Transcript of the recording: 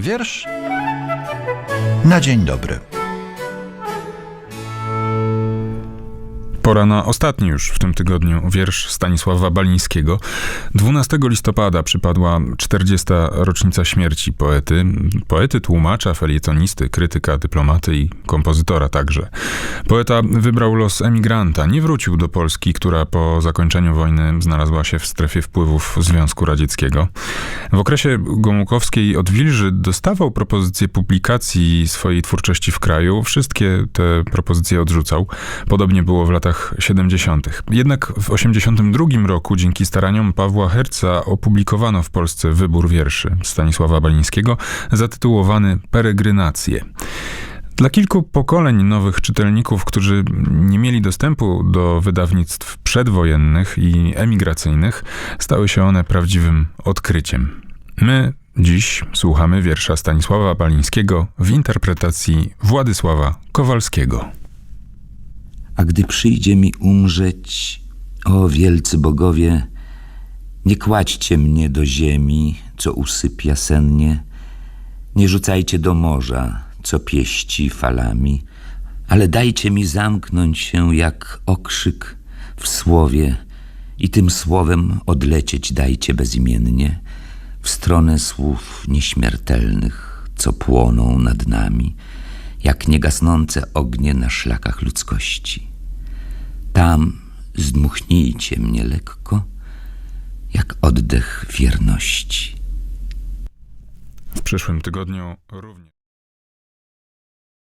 Wiersz na dzień dobry. Pora na ostatni już w tym tygodniu wiersz Stanisława Balińskiego. 12 listopada przypadła 40. rocznica śmierci poety. Poety, tłumacza, felietonisty, krytyka, dyplomaty i kompozytora także. Poeta wybrał los emigranta. Nie wrócił do Polski, która po zakończeniu wojny znalazła się w strefie wpływów Związku Radzieckiego. W okresie Gomułkowskiej odwilży dostawał propozycje publikacji swojej twórczości w kraju. Wszystkie te propozycje odrzucał. Podobnie było w latach 70. Jednak w 82 roku dzięki staraniom Pawła Herca opublikowano w Polsce wybór wierszy Stanisława Balińskiego zatytułowany Peregrinacje. Dla kilku pokoleń nowych czytelników, którzy nie mieli dostępu do wydawnictw przedwojennych i emigracyjnych, stały się one prawdziwym odkryciem. My dziś słuchamy wiersza Stanisława Balińskiego w interpretacji Władysława Kowalskiego. A gdy przyjdzie mi umrzeć, o wielcy bogowie, nie kładźcie mnie do ziemi, co usypia sennie, nie rzucajcie do morza, co pieści falami, ale dajcie mi zamknąć się jak okrzyk w słowie i tym słowem odlecieć dajcie bezimiennie w stronę słów nieśmiertelnych, co płoną nad nami, jak niegasnące ognie na szlakach ludzkości. Tam zdmuchnijcie mnie lekko, jak oddech wierności. W przyszłym tygodniu również.